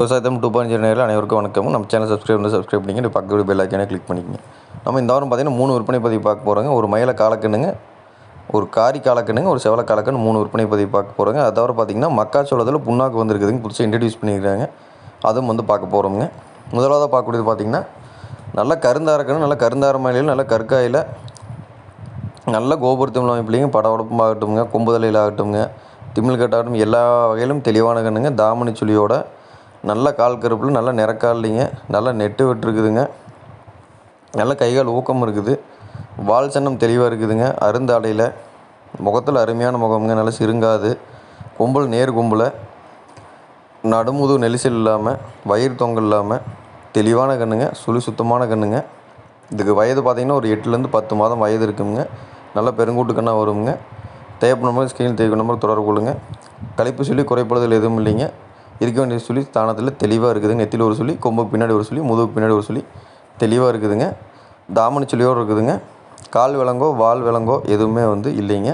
விவசாயத்தம் two point zero நேரில் அனைவருக்கும் வணக்கம். நம்ம சேனல் சப்ஸ்கிரைப் பண்ணி சப்ஸ்கிரைப் பண்ணிங்க பக்கத்து பெல் ஐக்கானே கிளிக் பண்ணிக்கங்க. நம்ம இந்த வாரம் பார்த்தீங்கன்னா மூணு விற்பனை பதிவு பார்க்க போகிறோங்க ஒரு மயில காலக்கண்ணுங்க ஒரு காரி காலக்கண்ணுங்க ஒரு செவல காலக்கண்ணு மூணு விற்பனை பதிவு பார்க்க போகிறோங்க அதை தவிர பார்த்தீங்கன்னா மக்காச்சோளத்தில் புண்ணாக்கு வந்துருக்குதுங்க. புதுசாக இன்ட்ரடியூஸ் பண்ணியிருக்காங்க. அதுவும் வந்து பார்க்க போகிறோங்க முதலாவதாக பார்க்கக்கூடியது பார்த்தீங்கன்னா நல்ல கருந்தாரக்கண்ணு நல்ல கருந்தார மயிலையில் நல்ல கற்காயில் நல்ல கோபுரத்தின் அமைப்புலையும் பட உடம்பாகட்டும்ங்க கொம்புதலையில் ஆகட்டும்ங்க திமிழ்கட்டாகட்டும் எல்லா வகையிலும் தெளிவான கண்ணுங்க. தாமணி சுழியோட நல்ல கால் கருப்பில் நல்லா நிறக்காலிங்க நல்லா நெட்டு விட்டுருக்குதுங்க. நல்ல கைகால் ஊக்கம் இருக்குது. வால் சன்னம் தெளிவாக இருக்குதுங்க. அருந்தாடையில். முகத்தில் அருமையான முகம்ங்க. நல்லா சிறுங்காது. கும்பல் நேர் கும்பலை. நடுமுது நெரிசல் இல்லாமல் வயிறு தொங்கல் இல்லாமல் தெளிவான கண்ணுங்க. சுழி சுத்தமான கண்ணுங்க. இதுக்கு வயது பார்த்திங்கன்னா ஒரு எட்டுலேருந்து பத்து மாதம் வயது இருக்குங்க. நல்ல பெருங்கூட்டு கண்ணாக வருங்க. தேவைப்படும் நம்பர் ஸ்கிரீன் தேவை நம்பர் தொடர்பு கொள்ளுங்க. கழிப்பு சொல்லி குறைப்படுதல் எதுவும் இல்லைங்க. இருக்க வேண்டிய சொல்லி ஸ்தானத்தில் தெளிவாக இருக்குதுங்க. நெத்தியில் ஒரு சொல்லி கொம்புக்கு பின்னாடி ஒரு சொல்லி முதுகுக்கு பின்னாடி ஒரு சொல்லி தெளிவாக இருக்குதுங்க. தாமணி சொல்லியோடு இருக்குதுங்க. கால் விலங்கோ வால் விலங்கோ எதுவுமே வந்து இல்லைங்க.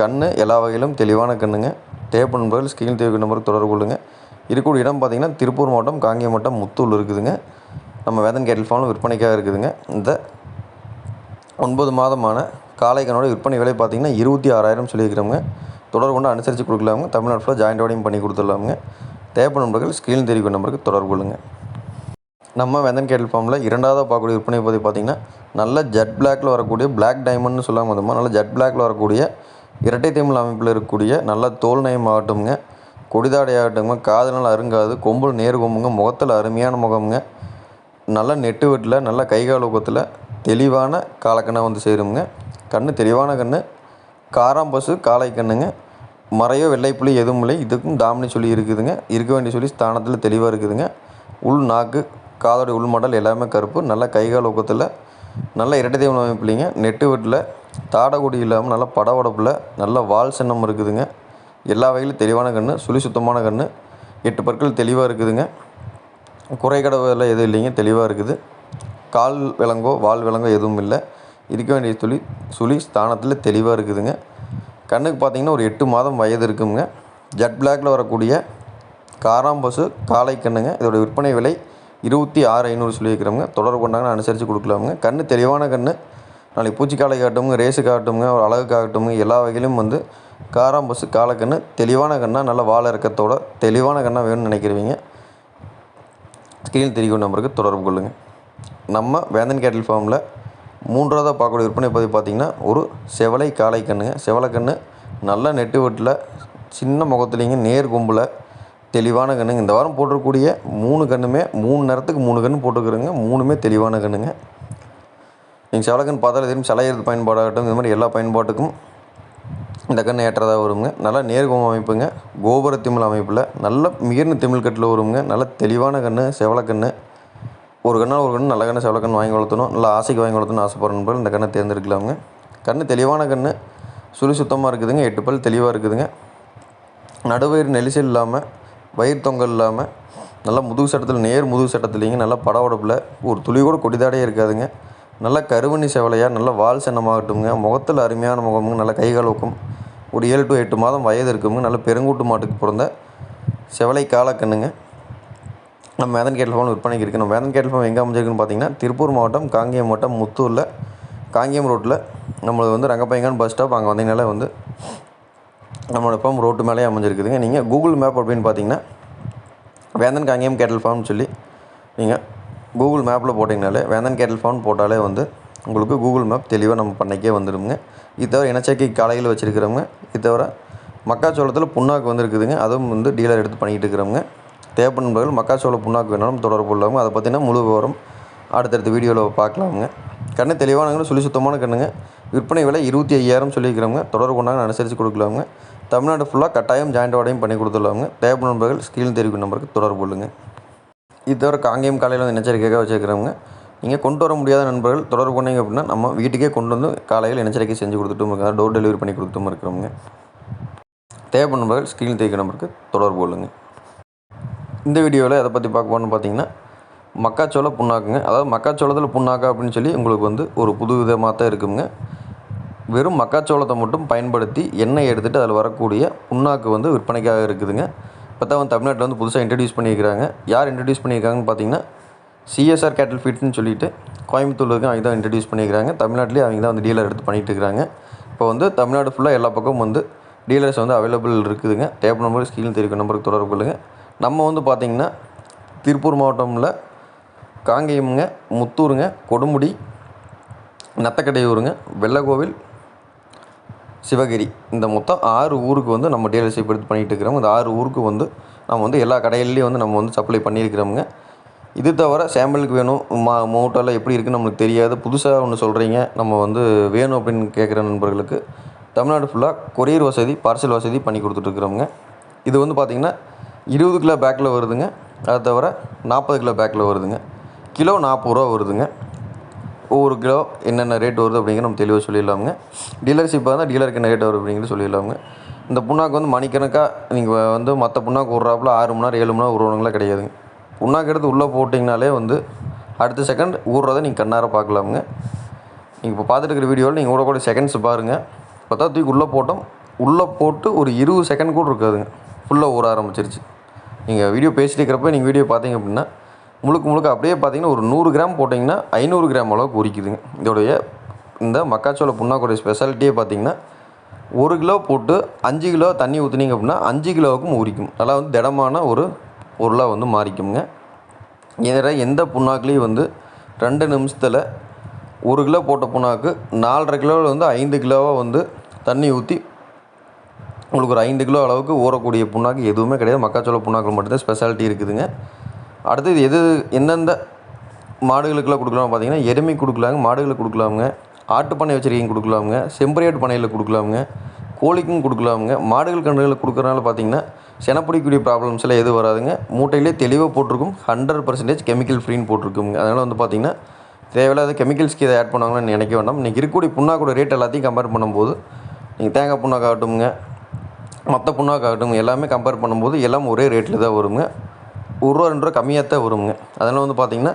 கண் எல்லா வகையிலும் தெளிவான கண்ணுங்க. தேவைப்படும் நண்பர்கள் ஸ்கிரீன் தேவை நம்பருக்கு தொடர்பு கொள்ளுங்கள் இருக்கக்கூடிய இடம் பார்த்திங்கன்னா திருப்பூர் மாவட்டம் காங்கேயம் மாவட்டம் முத்தூர் இருக்குதுங்க. நம்ம வேதன் கேட்டில் ஃபார்மில் விற்பனைக்காக இருக்குதுங்க. இந்த ஒன்பது மாதமான காளைக்கனோட விற்பனை விலை பார்த்திங்கன்னா இருபத்தி ஆறாயிரம் சொல்லியிருக்கிறோங்க தொடர்பு கொண்டு அனுசரித்து கொடுக்கலாமுங்க. தமிழ்நாட்டில் ஜாயிண்ட் ஓடையும் பண்ணி கொடுத்துடலாமுங்க. தேவைப்படும் நண்பர்கள் ஸ்க்ரீன் தெரிவிக்கும் நம்பருக்கு தொடர்பு கொள்ளுங்கள் நம்ம வெந்தன் கேட்டல் ஃபார்மில் இரண்டாவது பார்க்கக்கூடிய விற்பனை பதிவு பார்த்திங்கன்னா நல்ல ஜெட் பிளாக்ல வரக்கூடிய பிளாக் டைமண்ட்னு சொல்லாமல் வந்தோமா நல்ல ஜெட் பிளாக்ல வரக்கூடிய இரட்டை தேமல் அமைப்பில் இருக்கக்கூடிய நல்ல தோல் நயம் ஆகட்டும்ங்க. கொடிதாடை ஆகட்டுங்க காதனால் அருங்காது. கொம்புல நேர் கொம்புங்க. முகத்தில் அருமையான முகமுங்க. நல்ல நெட்டு வெட்டில் நல்ல கைகால் ஊக்கத்தில் தெளிவான காலக்கண்ணை வந்து சேருங்க கண்ணு தெளிவான கண்ணு. காராம்பசு காளை கண்ணுங்க. மறையோ வெள்ளைப்புலி எதுவும் இல்லை. இதுக்கும் டாமினி சொல்லி இருக்குதுங்க. இருக்க வேண்டிய சொல்லி ஸ்தானத்தில் தெளிவாக இருக்குதுங்க. உள் நாக்கு காதோடைய உள்மடல் எல்லாமே கருப்பு. நல்லா கைகால் ஊக்கத்தில் நல்ல இரட்டை தெய்வம் அமைப்புலிங்க நெட்டு வெட்டில் தாடகுடி இல்லாமல் நல்லா படவடப்பில் நல்ல வால் சின்னம் இருக்குதுங்க. எல்லா வகையிலும் தெளிவான கன்று சுழி சுத்தமான கன்று எட்டு பற்கள் தெளிவாக இருக்குதுங்க. குறைகடவுல எதுவும் இல்லைங்க. தெளிவாக இருக்குது. கால் விலங்கோ வால் விலங்கோ எதுவும் இல்லை. இருக்க வேண்டிய துளி சுழி ஸ்தானத்தில் தெளிவாக இருக்குதுங்க. கண்ணுக்கு பார்த்தீங்கன்னா ஒரு எட்டு மாதம் வயது இருக்குங்க. ஜெட் பிளாக்ல வரக்கூடிய காராம்பசு காளை கண்ணுங்க. இதோட விற்பனை விலை இருபத்தி ஆறு ஐநூறு சொல்லியிருக்கிறோங்க தொடர்பு கொண்டாங்கன்னா அனுசரித்து கொடுக்கலாமுங்க. கண்ணு தெளிவான கண்ணு. நாளைக்கு பூச்சிக்காலை காட்டுங்க ரேஸு காட்டுங்க ஒரு அழகுக்காகட்டுங்க எல்லா வகையிலும் வந்து காராம்பசு காலக்கண்ணு தெளிவான கண்ணாக நல்ல வாழை இறக்கத்தோட தெளிவான கண்ணாக வேணும்னு நினைக்கிறவங்க. ஸ்க்ரீன் தெரியும் நம்பருக்கு தொடர்பு கொள்ளுங்கள் நம்ம வேந்தன் கேட்டில் ஃபார்மில் மூன்றாவதாக பார்க்கக்கூடிய விற்பனை பதிவு பார்த்திங்கன்னா ஒரு செவலை காளை கண்ணுங்க. செவலை கண்ணு நல்ல நெட்டு வெட்டில் சின்ன முகத்துலேங்க நேர் கொம்பில் தெளிவான கண்ணுங்க. இந்த வாரம் போட்டிருக்கக்கூடிய மூணு கண்ணுமே மூணு நேரத்துக்கு மூணு கன்று போட்டுக்கிறோங்க மூணுமே தெளிவான கண்ணுங்க. நீங்கள் செவலக்கண் பார்த்தாலே தெரியும் சிலையிறது பயன்பாடாகட்டும் இந்த மாதிரி எல்லா பயன்பாட்டுக்கும் இந்த கன்று ஏற்றதாக வருங்க. நல்லா நேர்கோம அமைப்புங்க. கோபுர திமிழ் அமைப்பில் நல்ல மிகிர்ந்த திமிழ் கட்டில் வருங்க. நல்ல தெளிவான கன்று செவலக்கன்று ஒரு கண்ணால் ஒரு கண்ணு நல்ல கண்ணு செவலக்கன்று வாங்கி வளர்த்தணும். நல்லா ஆசைக்கு வாங்கி வளர்த்தணும் ஆசைப்படுற இந்த கண்ணை தேர்ந்தெடுக்கலாமுங்க. கண் தெளிவான கன்று சுழி சுத்தமாக இருக்குதுங்க. எட்டு பல் தெளிவாக இருக்குதுங்க. நடுவயிறு நெலிசல் இல்லாமல் வயிறு தொங்கல் இல்லாமல் நல்லா முதுகு சட்டத்தில் நேர் முதுகு சட்டத்துலேங்க நல்லா பட உடப்பில் ஒரு துளி கூட கொடிதாடே இருக்காதுங்க. நல்லா கருவணி செவலையாக நல்ல வால் சின்னமாகட்டுங்க முகத்தில் அருமையான முகமுங்க நல்லா கைகால் ஊக்கம். ஒரு ஏழு டு எட்டு மாதம் வயது இருக்குங்க. நல்ல பெருங்கூட்டு மாட்டுக்கு பிறந்த செவலை காலக்கண்ணுங்க. நம்ம வேதன் கேட்டல் ஃபார்ம் விற்பனைக்கு இருக்குது நம்ம வேதன் கேட்டல் ஃபார்ம் எங்கே அமைஞ்சிருக்குன்னு பார்த்தீங்கன்னா திருப்பூர் மாவட்டம் காங்கேயம் மாவட்டம் முத்தூரில். காங்கேயம் ரோட்டில் நம்மளது வந்து ரங்கப்பையங்கான் பஸ் ஸ்டாப் அங்கே வந்தீங்கனாலே வந்து நம்மளோட ஃபார்ம் ரோட்டு மேலேயே அமைஞ்சிருக்குதுங்க. நீங்கள் கூகுள் மேப் அப்படின்னு பார்த்தீங்கன்னா வேந்தன் காங்கேயம் கேட்டல் ஃபார்ம்னு சொல்லி நீங்கள் கூகுள் மேப்பில் போட்டிங்கனாலே வேந்தன் கேட்டல் ஃபார்ம் போட்டாலே வந்து உங்களுக்கு கூகுள் மேப் தெளிவாக நம்ம பண்ணைக்கே வந்துடுங்க இது தவிர இனச்சக்கை காலையில் வச்சுருக்கிறவங்க இது தவிர மக்காச்சோளத்தில் புண்ணாக்கு வந்துருக்குதுங்க. அதுவும் வந்து டீலர் எடுத்து பண்ணிக்கிட்டு இருக்கிறவங்க. தேவைப்படும் நண்பர்கள் மக்காச்சோள புண்ணாக்கு வேணாலும் தொடர்பு கொள்ளாமல் அதை பற்றின முழு விவரம் அடுத்தடுத்த வீடியோவில் பார்க்கலாமுங்க. கண்ணு தெளிவானங்க சொல்லி சுத்தமான கண்ணுங்க. விற்பனை விலை இருபத்தி ஐயாயிரம் சொல்லியிருக்கிறவங்க. தொடர்பு கொண்டாங்க அனுசரித்து கொடுக்கலாமுங்க. தமிழ்நாடு ஃபுல்லாக கட்டாயம் ஜாயிண்ட் வாடையும் பண்ணி கொடுத்துடலாமுங்க. தேவைப்படும் நண்பர்கள் ஸ்கிரீன் தெரிவிக்கும் நம்பருக்கு தொடர்பு கொள்ளுங்கள் இது தவிர காங்கேயம் காலையில் வந்து எச்சரிக்கையாக வச்சுருக்கிறவங்க நீங்கள் கொண்டு வர முடியாத நண்பர்கள் தொடர்பு கொண்டீங்க அப்படின்னா நம்ம வீட்டுக்கே கொண்டு வந்து காலையில் எச்சரிக்கை செஞ்சு கொடுத்துட்டும் இருக்காங்க. டோர் டெலிவரி பண்ணி கொடுத்துட்டும் இருக்கிறவங்க தேவைப்படும் நண்பர்கள் ஸ்கிரீன் தெரிவிக்கும் நம்பருக்கு தொடர்பு கொள்ளுங்கள் இந்த வீடியோவில் எதை பற்றி பார்க்க போகணும்னு பார்த்தீங்கன்னா மக்காச்சோள புண்ணாக்குங்க. அதாவது மக்காச்சோளத்தில் புண்ணாக்கா அப்படின்னு சொல்லி உங்களுக்கு வந்து ஒரு புது விதமாக தான் இருக்குங்க. வெறும் மக்காச்சோளத்தை மட்டும் பயன்படுத்தி எண்ணெய் எடுத்துகிட்டு அதில் வரக்கூடிய புண்ணாக்கு வந்து விற்பனைக்காக இருக்குதுங்க. இப்போ தான் வந்து தமிழ்நாட்டில் வந்து புதுசாக இன்ட்ரடியூஸ் பண்ணியிருக்கிறாங்க. யார் இன்ட்ரடியூஸ் பண்ணியிருக்காங்கன்னு பார்த்தீங்கன்னா சிஎஸ்ஆர் கேட்டல் ஃபீட்னு சொல்லிட்டு கோயம்புத்தூருக்கு அவங்க தான் இன்ட்ரடியூஸ் பண்ணியிருக்காங்க தமிழ்நாட்டிலே அவங்க தான் வந்து டீலர் எடுத்து பண்ணிகிட்டு இருக்கிறாங்க இப்போ வந்து தமிழ்நாடு ஃபுல்லாக எல்லா பக்கமும் வந்து டீலர்ஸ் வந்து அவைலபிள் இருக்குதுங்க. டேப் நம்பர் ஸ்கீல் தெரிவிக்கும் நம்பருக்கு தொடர்பு கொள்ளுங்கள் நம்ம வந்து பார்த்திங்கன்னா திருப்பூர் மாவட்டமில் காங்கேயம்ங்க முத்தூருங்க கொடுமுடி நத்தக்கடையூருங்க வெள்ளக்கோவில் சிவகிரி. இந்த மொத்தம் ஆறு ஊருக்கு வந்து நம்ம டீலர்ஷிப் எடுத்து பண்ணிகிட்டு இருக்கிறோம். இந்த ஆறு ஊருக்கு வந்து நம்ம வந்து எல்லா கடைகள்லேயும் வந்து நம்ம வந்து சப்ளை பண்ணியிருக்கிறோமுங்க. இது தவிர சாம்பிளுக்கு வேணும் மா மூட்டெல்லாம் எப்படி இருக்குன்னு நம்மளுக்கு தெரியாது. புதுசாக ஒன்று சொல்கிறீங்க நம்ம வந்து வேணும் அப்படின்னு கேட்குற நண்பர்களுக்கு தமிழ்நாடு ஃபுல்லாக கொரியர் வசதி பார்சல் வசதி பண்ணி கொடுத்துட்ருக்குறோமுங்க இது வந்து பார்த்திங்கன்னா இருபது கிலோ பேக்கில் வருதுங்க. அது தவிர நாற்பது கிலோ பேக்கில் வருதுங்க. கிலோ நாற்பது ரூபா வருதுங்க. ஒவ்வொரு கிலோ என்னென்ன ரேட் வருது அப்படிங்கிற நம்ம தெளிவாக சொல்லிடலாமுங்க. டீலர்ஷிப்பாக இருந்தால் டீலருக்கு என்ன ரேட் வரும் அப்படிங்கிறது சொல்லிடலாமுங்க. இந்த புண்ணாக்கு வந்து மணிக்கணக்காக நீங்கள் வந்து மற்ற புண்ணாக்கு விட்றாப்புல ஆறு மணி நேரம் ஏழு மணி நேரம் விட்றவங்களாம் கிடையாதுங்க. புண்ணாக்கு எடுத்து உள்ளே போட்டிங்கனாலே வந்து அடுத்த செகண்ட் ஊறுறதை நீங்கள் கண்ணார பார்க்கலாமுங்க. நீங்கள் இப்போ பார்த்துட்டு இருக்கிற வீடியோவில் நீங்கள் கூட செகண்ட்ஸ் பாருங்கள் பார்த்தா தூக்கி உள்ளே போட்டோம். உள்ளே போட்டு ஒரு இருபது செகண்ட் கூட இருக்காதுங்க. ஃபுல்லாக ஊற ஆரம்பிச்சிருச்சு. நீங்கள் வீடியோ பேசிட்டு இருக்கிறப்ப நீங்கள் வீடியோ பார்த்தீங்க அப்படின்னா முழுக்க முழுக்க அப்படியே பார்த்தீங்கன்னா ஒரு நூறு கிராம் போட்டிங்கன்னா ஐநூறு கிராம் அளவுக்கு உரிக்குதுங்க. இதோடைய இந்த மக்காச்சோள புண்ணாக்குடைய ஸ்பெஷாலிட்டியே பார்த்தீங்கன்னா ஒரு கிலோ போட்டு அஞ்சு கிலோ தண்ணி ஊற்றுனீங்க அப்படின்னா அஞ்சு கிலோவுக்கும் உரிக்கும். நல்லா வந்து திடமான ஒரு பொருளாக வந்து மாறிக்குங்க வேறு எந்த புண்ணாக்குலேயும் வந்து ரெண்டு நிமிஷத்தில் ஒரு கிலோ போட்ட புண்ணாக்கு நாலரை கிலோவில் வந்து ஐந்து கிலோவாக வந்து தண்ணி ஊற்றி உங்களுக்கு ஒரு ஐந்து கிலோ அளவுக்கு ஊறக்கூடிய புண்ணாக்கு எதுவுமே கிடையாது. மக்காச்சோள புண்ணாக்கு மட்டும்தான் ஸ்பெஷாலிட்டி இருக்குதுங்க. அடுத்தது எது எந்தெந்த மாடுகளுக்கெல்லாம் கொடுக்கலாம் பார்த்தீங்கன்னா எருமை கொடுக்கலாங்க மாடுகளுக்கு கொடுக்கலாமுங்க. ஆட்டு பண்ணை வச்சுருக்கீங்க கொடுக்கலாமுங்க. செம்பரியாட்டு பண்ணையில் கொடுக்கலாமுங்க. கோழிக்கும் கொடுக்கலாமுங்க. மாடுகள் கன்றுகளுக்கு கொடுக்குறனால பார்த்தீங்கன்னா செனப்பிடிக்கக்கூடிய ப்ராப்ளம்ஸ் எல்லாம் எதுவும் வராதுங்க. மூட்டையிலே தெளிவாக போட்டிருக்கும். ஹண்ட்ரட் பர்சன்டேஜ் கெமிக்கல் ஃப்ரீன்னு போட்டிருக்குங்க. அதனால் வந்து பார்த்தீங்கன்னா தேவையில்லாத கெமிக்கல்ஸ்க்கு இதை ஆட் பண்ணுவாங்கன்னு நினைக்க வேண்டாம். இன்றைக்கி இருக்கக்கூடிய புண்ணாக்கோட ரேட் எல்லாத்தையும் கம்பேர் பண்ணும்போது நீங்கள் தேங்காய் புண்ணாக்காகட்டும்ங்க. மற்ற புண்ணாக்காகட்டும் எல்லாமே கம்பேர் பண்ணும்போது எல்லாம் ஒரே ரேட்டில் தான் வருங்க. ஒரு ரூபா ரெண்டு ரூபா கம்மியாக தான் வருங்க. அதனால் வந்து பார்த்திங்கன்னா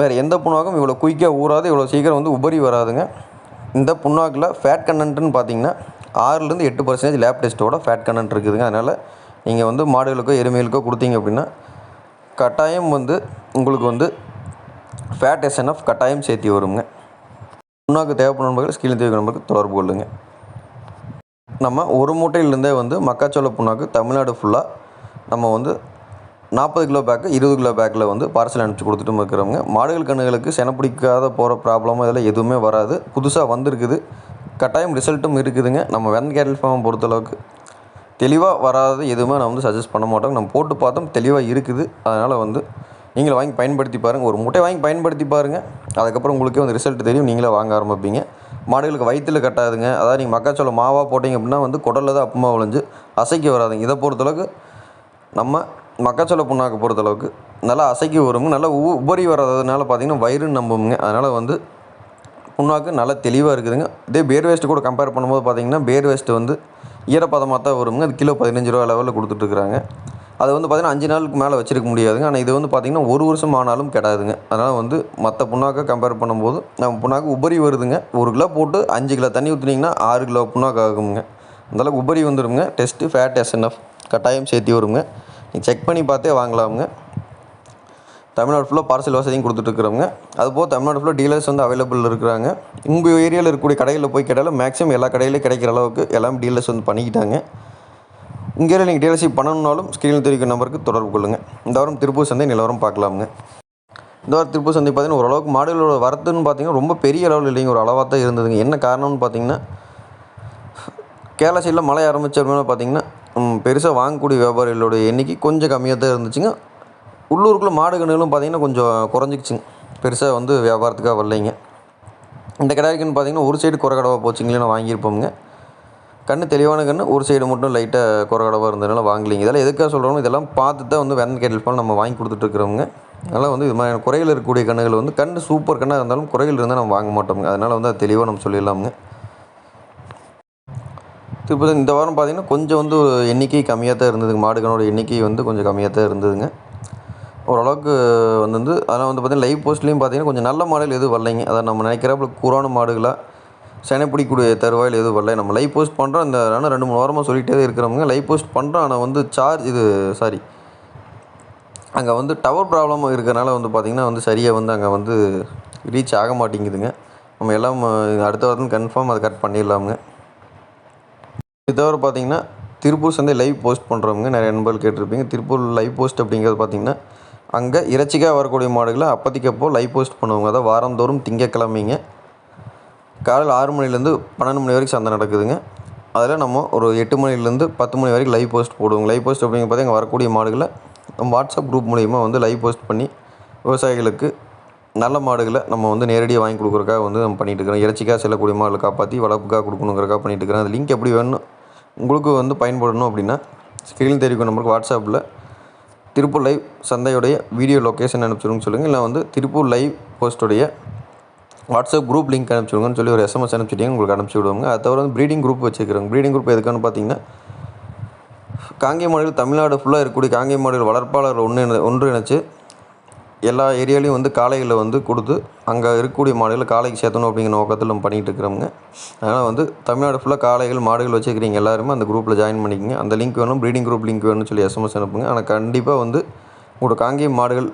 வேறு எந்த புண்ணாக்கும் இவ்வளோ குயிக்காக ஊறாது இவ்வளோ சீக்கிரம் வந்து உபரி வராதுங்க. இந்த புண்ணாக்கில் ஃபேட் கண்டென்ட்னு பார்த்தீங்கன்னா ஆறுலேருந்து எட்டு பர்சன்டேஜ் லேப் டெஸ்ட்டோட ஃபேட் கண்டன்ட் இருக்குதுங்க. அதனால் நீங்கள் வந்து மாடுகளுக்கோ எருமைகளுக்கோ கொடுத்தீங்க அப்படின்னா கட்டாயம் வந்து உங்களுக்கு வந்து ஃபேட் எஸ்என்எஃப் கட்டாயம் சேர்த்தி வருங்க. புண்ணாக்கு தேவைப்படும் நண்பர்கள் ஸ்கீல் தேவைப்படும் நண்பர்கள் தொடர்பு கொள்ளுங்கள் நம்ம ஒரு மூட்டையிலேருந்தே வந்து மக்காச்சோள புண்ணாக்கு தமிழ்நாடு ஃபுல்லாக நம்ம வந்து நாற்பது கிலோ பேக்கு இருபது கிலோ பேக்கில் வந்து பார்சல் அனுப்பிச்சி கொடுத்துட்டு இருக்கிறவங்க. மாடுகள் கண்ணுகளுக்கு செனப்பிடிக்காத போகிற ப்ராப்ளமும் இதெல்லாம் எதுவுமே வராது. புதுசாக வந்திருக்குது. கட்டாயம் ரிசல்ட்டும் இருக்குதுங்க. நம்ம வென் கேட்டல் ஃபார்ம் பொறுத்தளவுக்கு தெளிவாக வராது. எதுவுமே நான் வந்து சஜஸ்ட் பண்ண மாட்டோம். நம்ம போட்டு பார்த்தோம். தெளிவாக இருக்குது. அதனால் வந்து நீங்களும் வாங்கி பயன்படுத்தி பாருங்கள் ஒரு முட்டை வாங்கி பயன்படுத்தி பாருங்கள் அதுக்கப்புறம் உங்களுக்கே வந்து ரிசல்ட் தெரியும். நீங்களே வாங்க ஆரம்பிப்பீங்க. மாடுகளுக்கு வயிற்றில் கட்டாதுங்க. அதாவது நீங்கள் மக்காச்சோளம் மாவாக போட்டிங்க அப்படின்னா வந்து குடலில் தான் அப்புமா விளைஞ்சு அசைக்க வராதுங்க. இதை பொறுத்தளவுக்கு நம்ம மக்காச்சோள புண்ணாக்கு பொறுத்தளவுக்கு நல்லா அசைக்க வருங்க. நல்லா உ உபரி வர்றதுனால பார்த்திங்கன்னா வயிறுன்னு நம்புங்க அதனால் வந்து புண்ணாக்கு நல்லா தெளிவாக இருக்குதுங்க. இதே பேர் வேஸ்ட்டு கூட கம்பேர் பண்ணும்போது பார்த்திங்கன்னா பேர் வேஸ்ட்டு வந்து ஈரப்பதமாக தான் வருங்க. அது கிலோ பதினஞ்சு ரூபா லெவலில் கொடுத்துட்ருக்குறாங்க அது வந்து பார்த்திங்கன்னா அஞ்சு நாளுக்கு மேலே வச்சிருக்க முடியாதுங்க. ஆனால் இது வந்து பார்த்திங்கன்னா ஒரு வருஷம் ஆனாலும் கிடையாதுங்க அதனால் வந்து மற்ற புண்ணாக்கை கம்பேர் பண்ணும்போது நம்ம புண்ணாக்கு உபரி வருதுங்க. ஒரு கிலோ போட்டு அஞ்சு கிலோ தண்ணி ஊற்றுனீங்கன்னா ஆறு கிலோ புண்ணாக்கு ஆகுங்க. அந்தளவுக்கு உபரி வந்துடுங்க டெஸ்ட்டு ஃபேட் எஸ்என்எஃப் கட்டாயம் சேர்த்தி வருங்க. நீங்கள் செக் பண்ணி பார்த்தே வாங்கலாமுங்க. தமிழ்நாடு ஃபுல்லாக பார்சல் வசதியும் கொடுத்துட்ருக்குறவங்க அதுபோல் தமிழ்நாடு ஃபுல்லாக டீலர்ஸ் வந்து அவைலபிள் இருக்கிறாங்க. உங்கள் ஏரியாவில் இருக்கக்கூடிய கடைகளில் போய் கேட்டாலும் மேக்ஸிமம் எல்லா கடையிலையும் கிடைக்கிற அளவுக்கு எல்லாம் டீலர்ஸ் வந்து பண்ணிக்கிட்டாங்க. இங்கே நீங்கள் டீலர்ஷிப் பண்ணணுன்னாலும் ஸ்க்ரீனில் தெரிவிக்கும் நம்பருக்கு தொடர்பு கொள்ளுங்கள் இந்த வாரம் திருப்பூர் சந்தை நிலவரம் பார்க்கலாமுங்க. இந்த வாரம் திருப்பூர் சந்தை பார்த்தீங்கன்னா ஓரளவுக்கு மாடுகளோட வரத்துன்னு பார்த்தீங்கன்னா ரொம்ப பெரிய அளவில் இல்லைங்க. ஒரு அளவாக தான் இருந்ததுங்க. என்ன காரணம்னு பார்த்தீங்கன்னா கேரளா சைடில் மழை ஆரம்பிச்சதுனால பார்த்தீங்கன்னா பெருசாக வாங்கக்கூடிய வியாபாரிகளோட எண்ணிக்கை கொஞ்சம் கம்மியாக தான் இருந்துச்சுங்க. உள்ளூருக்குள்ளே மாடு கன்றுகளும் பார்த்தீங்கன்னா கொஞ்சம் குறைஞ்சிக்குச்சுங்க. பெருசாக வந்து வியாபாரத்துக்காக வரலைங்க. இந்த கடாய்க்குன்னு பார்த்தீங்கன்னா ஒரு சைடு குறை கடவாக போச்சுங்களே நான் வாங்கியிருப்போங்க கண்ணு தெளிவான கண்ணு ஒரு சைடு மட்டும் லைட்டாக குறகடவாக இருந்ததுனால வாங்கலிங்க. இதெல்லாம் எதுக்காக சொல்கிறோம் இதெல்லாம் பார்த்து தான் வந்து வெந்த கேட்டல் பால் நம்ம வாங்கி கொடுத்துட்ருக்குறோங்க அதனால் வந்து இது மாதிரி குறைகள் இருக்கக்கூடிய கண்ணுகள் வந்து கண் சூப்பர் கண்ணாக இருந்தாலும் குறைகள் இருந்தால் நம்ம வாங்க மாட்டோங்க அதனால் வந்து அது தெளிவாக நம்ம சொல்லிடலாமுங்க. திருப்பதி இந்த வாரம் பார்த்திங்கன்னா கொஞ்சம் வந்து எண்ணிக்கை கம்மியாக தான் இருந்ததுங்க. மாடுகளோட எண்ணிக்கை வந்து கொஞ்சம் கம்மியாக தான் இருந்ததுங்க. ஓரளவுக்கு வந்து அதனால் வந்து பார்த்திங்கன்னா லைவ் போஸ்ட்லேயும் பார்த்திங்கன்னா கொஞ்சம் நல்ல மாடல் எதுவும் வரலைங்க. அதை நம்ம நினைக்கிறப்ப கூறான மாடுகளாக செனை பிடிக்கக்கூடிய தருவாயில் எதுவும் வரல. நம்ம லைவ் போஸ்ட் பண்ணுறோம் அந்த ஆனால் ரெண்டு மூணு வாரமாக சொல்லிகிட்டே இருக்கிறவங்க லைவ் போஸ்ட் பண்ணுறோம் ஆனால் வந்து சார்ஜ் இது சாரி அங்கே வந்து டவர் ப்ராப்ளம் இருக்கிறனால வந்து பார்த்திங்கன்னா வந்து சரியாக வந்து அங்கே வந்து ரீச் ஆக மாட்டேங்குதுங்க. நம்ம எல்லாம் அடுத்த வாரத்தில் கன்ஃபார்ம் அதை கட் பண்ணிடலாமுங்க. இது தவிர பார்த்தீங்கன்னா திருப்பூர் சந்தை லைவ் போஸ்ட் பண்ணுறவங்க நிறைய நண்பர்கள் கேட்டிருப்பீங்க. திருப்பூர் லைவ் போஸ்ட் அப்படிங்கிறது பார்த்தீங்கன்னா அங்கே இறைச்சிக்காக வரக்கூடிய மாடுகளை அப்போதைக்கப்போ லைவ் போஸ்ட் பண்ணுவாங்க. அதாவது வாரந்தோறும் திங்கக்கிழமைங்க. காலையில் ஆறு மணிலேருந்து பன்னெண்டு மணி வரைக்கும் சந்தை நடக்குதுங்க. அதில் நம்ம ஒரு எட்டு மணிலேருந்து பத்து மணி வரைக்கும் லைவ் போஸ்ட் போடுவோம் லைவ் போஸ்ட் அப்படிங்க பார்த்தீங்கன்னா வரக்கூடிய மாடுகளை நம்ம வாட்ஸ்அப் குரூப் மூலிமா வந்து லைவ் போஸ்ட் பண்ணி விவசாயிகளுக்கு நல்ல மாடுகளை நம்ம வந்து நேரடியாக வாங்கி கொடுக்குறக்காக வந்து நம்ம பண்ணிகிட்டு இருக்கிறோம். இறைச்சிக்காக செல்லக்கூடிய மாடுகளை காப்பாற்றி வளர்ப்புக்காக கொடுக்கணுங்கிறக்காக பண்ணிகிட்டு இருக்கிறோம். அது லிங்க் எப்படி வேணும்? உங்களுக்கு வந்து பயன்படணும் அப்படின்னா ஸ்க்ரீன் தெரிவிக்கும் நம்பருக்கு வாட்ஸ்அப்பில் திருப்பூர் லைவ் சந்தையுடைய வீடியோ லொக்கேஷன் அனுப்பிச்சிருங்க சொல்லுங்கள் இல்லை வந்து திருப்பூர் லைவ் போஸ்ட்டுடைய வாட்ஸ்அப் குரூப் லிங்க் அனுப்பிச்சிடுங்கன்னு சொல்லி ஒரு எஸ்எம்எஸ் அனுப்பிச்சிட்டிங்க உங்களுக்கு அனுப்பிச்சி விடுவாங்க அது தவிர வந்து ப்ரீடிங் குரூப் வச்சுருக்காங்க ப்ரீடிங் குரூப் எதுக்கான்னு பார்த்தீங்கன்னா காங்கேய மாடுகள் தமிழ்நாடு ஃபுல்லாக இருக்கக்கூடிய காங்கேய மாடுகள் வளர்ப்பாளர் ஒன்று ஒன்று இணைச்சு எல்லா ஏரியாலையும் வந்து காளைகளை வந்து கொடுத்து அங்கே இருக்கக்கூடிய மாடுகளை காளைக்கு சேர்த்தணும் அப்படிங்கிற நோக்கத்தில் நம்ம பண்ணிகிட்டு இருக்கிறோங்க அதனால் வந்து தமிழ்நாடு ஃபுல்லாக காளைகள் மாடுகள் வச்சுக்கிறீங்க எல்லாருமே அந்த குரூப்பில் ஜாயின் பண்ணிக்கங்க. அந்த லிங்க் வேணும் ப்ரீடிங் குரூப் லிங்க் வேணும்னு சொல்லி எஸ்எம்எஸ் அனுப்புங்க. ஆனால் கண்டிப்பாக வந்து உங்களோட காங்கேயம் மாடுகள்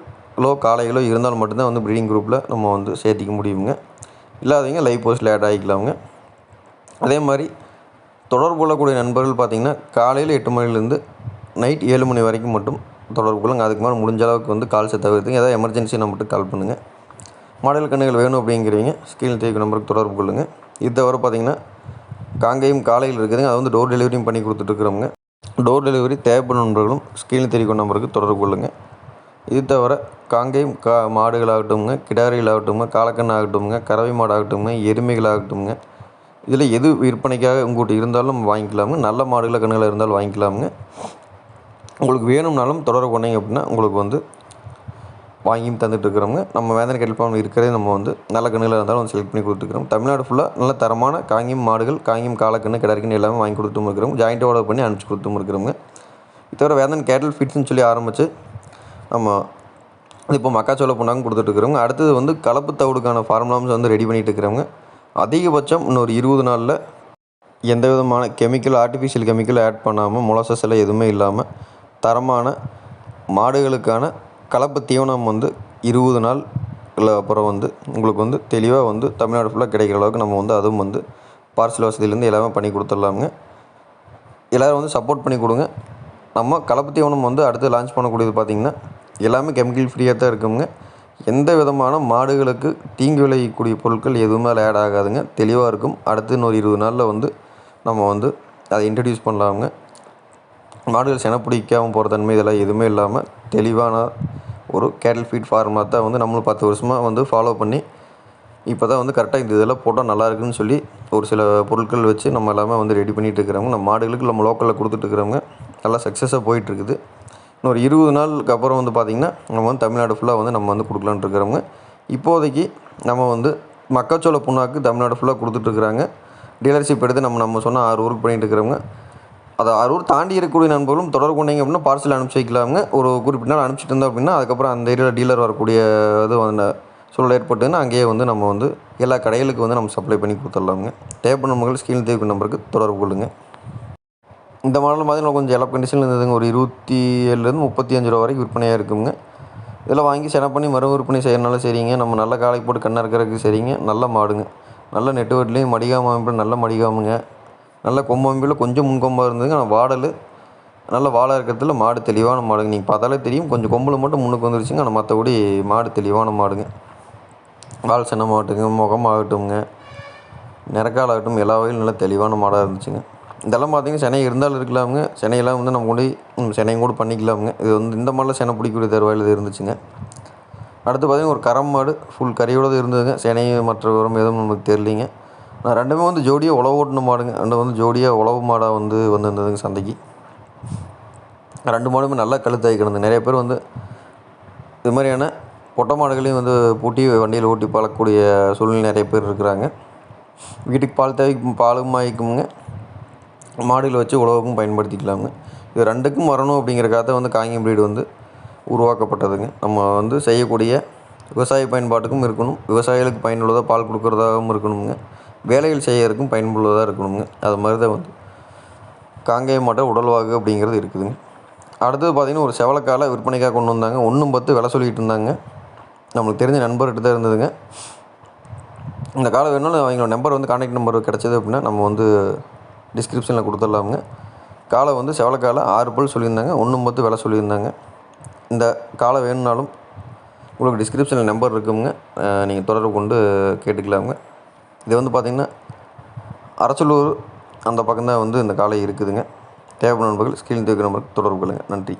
காளைகளோ இருந்தால் மட்டும்தான் வந்து ப்ரீடிங் குரூப்பில் நம்ம வந்து சேர்த்திக்க முடியுங்க. இல்லாதவங்க லைவ் போஸ்ட்டில் ஆட் ஆகிக்கலாமுங்க. அதே மாதிரி தொடர்பு கொள்ளக்கூடிய நண்பர்கள் பார்த்திங்கன்னா காலையில் எட்டு மணிலேருந்து நைட் ஏழு மணி வரைக்கும் மட்டும் தொடர்பு கொள்ளுங்க. அதுக்கு மேலே முடிஞ்ச அளவுக்கு வந்து கால்ஸை தவிர்த்துங்க. ஏதாவது எமர்ஜென்சினா மட்டும் கால் பண்ணுங்கள் மாடல் கண்ணுகள் வேணும் அப்படிங்கிறவங்க ஸ்கீல் தேய்க்கு நம்பருக்கு தொடர்பு கொள்ளுங்கள் இது தவிர பார்த்தீங்கன்னா காங்கேயம் காலையில் இருக்குதுங்க. அது வந்து டோர் டெலிவரியும் பண்ணி கொடுத்துட்ருக்குறோங்க டோர் டெலிவரி தேவைப்படும் நண்பர்களும் ஸ்கீல் தெரிவிக்கும் நம்பருக்கு தொடர்பு கொள்ளுங்கள் இது தவிர காங்கேயம் கா மாடுகளாகட்டும்ங்க கிடாரிகளாகட்டும்ங்க காலக்கண்ணு ஆகட்டும்ங்க கறவை மாடாகட்டும்ங்க எருமைகளாகட்டும்ங்க. இதில் எது விற்பனைக்காக உங்கள்கிட்ட இருந்தாலும் வாங்கிக்கலாமுங்க. நல்ல மாடுகளை கன்றுகளாக இருந்தாலும் வாங்கிக்கலாமுங்க. உங்களுக்கு வேணும்னாலும் தொடர்பு கொண்டீங்க அப்படின்னா உங்களுக்கு வந்து வாங்கியும் தந்துட்டுருக்குறோங்க நம்ம வேதனை கட்டில் இருக்கிறதே நம்ம வந்து நல்ல கண்ணுகளாக இருந்தாலும் வந்து செலக்ட் பண்ணி கொடுத்துருக்குறோம். தமிழ்நாடு ஃபுல்லாக நல்ல தரமான காங்கியம் மாடுகள் காங்கியம் காலக்கண்ணு கிடக்குன்னு எல்லாமே வாங்கி கொடுத்தும் இருக்கிறோம். ஜாயிண்ட் ஆர்டர் பண்ணி அனுப்பிச்சி கொடுத்தும் இருக்கிறோங்க இது தவிர வேதன் கேட்டல் ஃபிட்ஸ்னு சொல்லி ஆரம்பித்து நம்ம இப்போ மக்காச்சோள புண்ணாங்க கொடுத்துட்ருக்குறவங்க அடுத்தது வந்து கலப்பு தவிடுக்கான ஃபார்முலாம்ஸ் வந்து ரெடி பண்ணிகிட்டு இருக்கிறவங்க அதிகபட்சம் இன்னொரு இருபது நாளில் எந்த விதமான கெமிக்கல் ஆர்டிஃபிஷியல் கெமிக்கல் ஆட் பண்ணாமல் மொலசஸ் எல்லாம் எதுவுமே இல்லாமல் தரமான மாடுகளுக்கான கலப்பு தீவனம் வந்து இருபது நாள் இல்லை அப்புறம் வந்து உங்களுக்கு வந்து தெளிவாக வந்து தமிழ்நாடு ஃபுல்லாக கிடைக்கிற அளவுக்கு நம்ம வந்து அதுவும் வந்து பார்சல் வசதியிலேருந்து எல்லாமே பண்ணி கொடுத்துடலாமுங்க. எல்லோரும் வந்து சப்போர்ட் பண்ணி கொடுங்க. நம்ம கலப்பு தீவனம் வந்து அடுத்து லான்ச் பண்ணக்கூடியது பார்த்திங்கன்னா எல்லாமே கெமிக்கல் ஃப்ரீயாக தான் இருக்குங்க. எந்த விதமான மாடுகளுக்கு தீங்கு விளைவிக்கூடிய பொருட்கள் எதுவுமே அதில் ஆட் ஆகாதுங்க. தெளிவாக இருக்கும். அடுத்து இன்னொரு இருபது நாளில் வந்து நம்ம வந்து அதை இன்ட்ரடியூஸ் பண்ணலாமுங்க. மாடுகள் செனை பிடிக்காமல் போகிற தன்மை இதெல்லாம் எதுவுமே இல்லாமல் தெளிவான ஒரு கேட்டல் ஃபீட் ஃபார்மாக தான் வந்து நம்மளும் பத்து வருஷமாக வந்து ஃபாலோ பண்ணி இப்போ தான் வந்து கரெக்டாக இந்த இதெல்லாம் போட்டால் நல்லா இருக்குன்னு சொல்லி ஒரு சில பொருட்கள் வச்சு நம்ம எல்லாமே வந்து ரெடி பண்ணிகிட்டு இருக்கிறவங்க நம்ம மாடுகளுக்கு நம்ம லோக்கலில் கொடுத்துட்ருக்குறவங்க நல்லா சக்ஸஸாக போயிட்டுருக்குது இன்னொரு இருபது நாளுக்கு அப்புறம் வந்து பார்த்திங்கன்னா நம்ம வந்து தமிழ்நாடு ஃபுல்லாக வந்து நம்ம வந்து கொடுக்கலான்ட்டு இருக்கிறவங்க. இப்போதைக்கு நம்ம வந்து மக்காச்சோள புண்ணாக்கு தமிழ்நாடு ஃபுல்லாக கொடுத்துட்ருக்குறாங்க டீலர்ஷிப் எடுத்து நம்ம நம்ம சொன்ன ஆறு ஊருக்கு பண்ணிகிட்டு இருக்கிறவங்க. அதை அரூர் தாண்டி இருக்கக்கூடிய நண்பர்களும் தொடர்பு கொண்டீங்க அப்படின்னா பார்சல் அனுப்பிச்சி வைக்கலாமுங்க. ஒரு குறிப்பிட்ட நாள் அனுப்பிச்சிட்டு இருந்தோம் அப்படின்னா அதுக்கப்புறம் அந்த ஏரியாவில் டீலர் வரக்கூடிய இது வந்து சூழல் ஏற்பட்டுன்னா அங்கேயே வந்து நம்ம வந்து எல்லா கடைகளுக்கு வந்து நம்ம சப்ளை பண்ணி கொடுத்துடலாமுங்க. தேவைப்படும் நம்பர்கள் ஸ்கீல் தேவை நம்பருக்கு தொடர்பு கொள்ளுங்கள் இந்த மாடல் பார்த்தீங்கன்னா கொஞ்சம் எலப் கண்டிஷனில் இருந்ததுங்க. ஒரு இருபத்தி ஏழுலேருந்து முப்பத்தி அஞ்சு ரூபா வரைக்கும் விற்பனையாக இருக்குங்க. இதெல்லாம் வாங்கி செனப் பண்ணி மறு விற்பனை செய்யறனால சரிங்க. நம்ம நல்ல காலைக்கு போட்டு கண்ணா இருக்கிறதுக்கு சரிங்க. நல்ல மாடுங்க. நல்ல நெட்வொர்க்லேயும் மடிகாம அமைப்பில் நல்ல மடிகாமுங்க. நல்ல கொம்பு அமைப்பில் கொஞ்சம் முன்கொம்பாக இருந்ததுங்க. ஆனால் வாடல் நல்ல வாழை இருக்கிறதுல மாடு தெளிவான மாடுங்க. நீங்கள் பார்த்தாலே தெரியும். கொஞ்சம் கொம்பில் மட்டும் முன்னுக்கு வந்துருச்சுங்க. ஆனால் மற்றபடி மாடு தெளிவான மாடுங்க. வால் சின்னமாகட்டுங்க முகமாகட்டுங்க நிறக்காலாகட்டும் எல்லா வகையிலும் நல்ல தெளிவான மாடாக இருந்துச்சுங்க. இதெல்லாம் பார்த்தீங்கன்னா சென்னை இருந்தாலும் இருக்கலாமுங்க சென்னையெல்லாம் வந்து நம்ம கொண்டு போய் சென்னையும் கூட பண்ணிக்கலாமுங்க இது வந்து இந்த மாதிரிலாம் சென்னை பிடிக்கக்கூடிய தருவாயில் இது இருந்துச்சுங்க. அடுத்து பார்த்தீங்கன்னா ஒரு கரம் மாடு ஃபுல் கறியோடு இருந்ததுங்க. சென்னை மற்ற விவரம் எதுவும் நமக்கு தெரியலிங்க. நான் ரெண்டுமே வந்து ஜோடியாக உழவு ஓட்டின மாடுங்க. ரெண்டு வந்து ஜோடியாக உழவு மாடாக வந்து வந்திருந்ததுங்க சந்தைக்கு. ரெண்டு மாடுமே நல்லா கழுத்தாகி கிடந்து. நிறைய பேர் வந்து இது மாதிரியான பொட்டை மாடுகளையும் வந்து பூட்டி வண்டியில் ஓட்டி பழக்கக்கூடிய சூழ்நிலை நிறைய பேர் இருக்கிறாங்க. வீட்டுக்கு பால் தேவை பாலும் வாங்கிக்குமுங்க மாடியில் வச்சு உழவுக்கும் பயன்படுத்திக்கலாங்க. இது ரெண்டுக்கும் வரணும் அப்படிங்கிறக்காக வந்து காங்கியம் பிரீடு வந்து உருவாக்கப்பட்டதுங்க. நம்ம வந்து செய்யக்கூடிய விவசாய பயன்பாட்டுக்கும் இருக்கணும். விவசாயிகளுக்கு பயனுள்ளதாக பால் கொடுக்குறதாகவும் இருக்கணுங்க. வேலைகள் செய்யறதுக்கும் பயனுள்ளதாக இருக்கணுங்க. அது மாதிரி தான் வந்து காங்கேயம் மாட்டை உடல்வாகு அப்படிங்கிறது இருக்குதுங்க. அடுத்தது பார்த்திங்கன்னா ஒரு செவலக்காலை விற்பனைக்காக கொண்டு வந்தாங்க. ஒன்றும் பத்து விலை சொல்லிகிட்டு இருந்தாங்க. நம்மளுக்கு தெரிஞ்ச நண்பர்கிட்ட தான் இருந்ததுங்க. இந்த காலம் வேணாலும் அவங்களோட நம்பர் வந்து கான்டாக்ட் நம்பர் கிடச்சிது அப்படின்னா நம்ம வந்து டிஸ்கிரிப்ஷனில் கொடுத்துடலாமுங்க. காலை வந்து செவலக்காலை ஆறு பல் சொல்லியிருந்தாங்க. ஒன்றும் பத்து விலை சொல்லியிருந்தாங்க. இந்த காலை வேணும்னாலும் உங்களுக்கு டிஸ்கிரிப்ஷனில் நம்பர் இருக்குங்க. நீங்கள் தொடர்பு கொண்டு கேட்டுக்கலாமுங்க. இது வந்து பார்த்திங்கன்னா அரச்சலூர் அந்த பக்கம் தான் வந்து இந்த காலை இருக்குதுங்க. தேவைப்படும் நண்பர்கள் ஸ்கிரீன் தூக்கிற நம்பருக்கு தொடர்பு கொள்ளுங்கள் நன்றி.